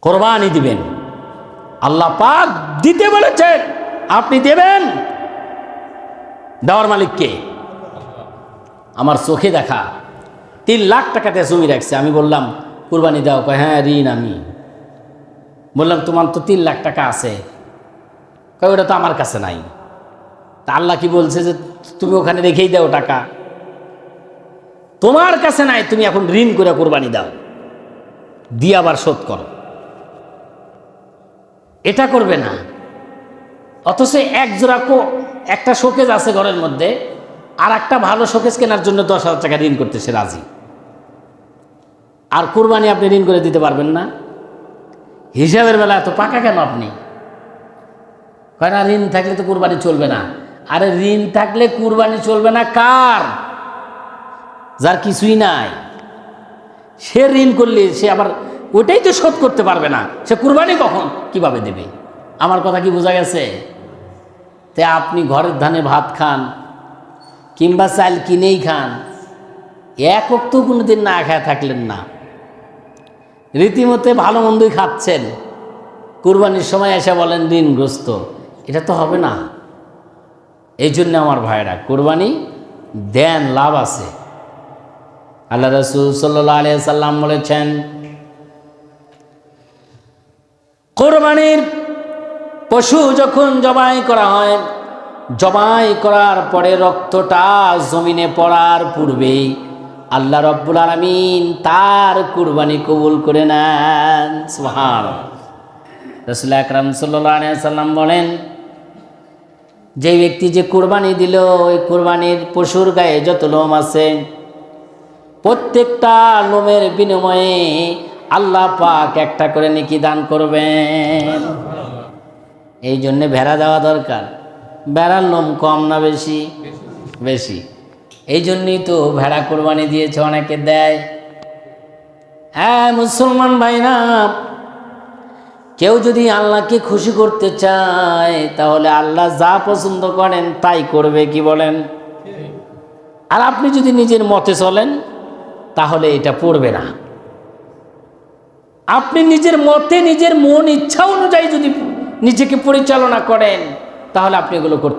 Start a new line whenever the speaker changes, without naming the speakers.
কোরবানি দিবেন। আল্লাহ পাক দিতে বলেছেন, আপনি দেবেন। দেওয়ার মালিককে আমার চোখে দেখা। তিন লাখ টাকাতে জমি রাখছে। আমি বললাম, কুরবানি দাও। কয় হ্যাঁ ঋণ আমি। বললাম, তোমার তো তিন লাখ টাকা আছে। কয়, ওটা তো আমার কাছে নাই। তা আল্লাহ কি বলছে যে, তুমি ওখানে রেখেই দাও টাকা। তোমার কাছে নাই, তুমি এখন ঋণ করে কোরবানি দাও। দিয়ে আবার শোধ করো। এটা করবে না। অথচ এক জোড়া কো, একটা শোকেজ আছে ঘরের মধ্যে আর একটা ভালো শোকেজ কেনার জন্য দশ হাজার টাকা ঋণ করতেছে রাজি। আর কোরবানি আপনি ঋণ করে দিতে পারবেন না। হিসাবের বেলা এত পাকা কেন আপনি? কয় না, ঋণ থাকলে তো কোরবানি চলবে না। আরে ঋণ থাকলে কোরবানি চলবে না কার? যার কিছুই নাই। সে ঋণ করলে সে আবার ওটাই তো শোধ করতে পারবে না। সে কুরবানি কখন? কীভাবে দেবে? আমার কথা কি বোঝা গেছে? তে আপনি ঘরের ধানে ভাত খান, কিংবা চাল কিনেই খান, এক অক্ত কোনোদিন না খায় থাকলেন না। রীতিমতে ভালো মন্দই খাচ্ছেন। কুরবানির সময় এসে বলেন ঋণগ্রস্ত এটা তো হবে না। এই জন্য আমার ভাইরা কোরবানি দেন, লাভ আছে। আল্লাহ রসুল সাল্লাহ আলিয়া সাল্লাম বলেছেন কোরবানির পশু যখন জবাই করা হয়, জবাই করার পরে রক্তটা জমিনে পড়ার পূর্বেই আল্লাহ রব্বুল আলমিন তার কুরবানি কবুল করে নেন। সুহান রসুল আকরাম সাল্লাম বলেন, যে ব্যক্তি যে কুরবানি দিল, ওই কোরবানির পশুর গায়ে যত লোম আছে, প্রত্যেকটা লোমের বিনিময়ে আল্লাহ পাক একটা করে নেকি দান করবেন। এই জন্যে ভেড়া দেওয়া দরকার। ভেড়ার লোম কম না বেশি? বেশি। এই জন্যই তো ভেড়া কোরবানি দিয়েছে, অনেকে দেয়। হ্যাঁ মুসলমান ভাইরা, কেউ যদি আল্লাহকে খুশি করতে চায়, তাহলে আল্লাহ যা পছন্দ করেন তাই করবে, কি বলেন? আর আপনি যদি নিজের মতে চলেন, তাহলে এটা পড়বে না। আপনি নিজের মতে নিজের মন ইচ্ছা অনুযায়ী যদি নিজেকে পরিচালনা করেন, তাহলে আপনি এগুলো করতে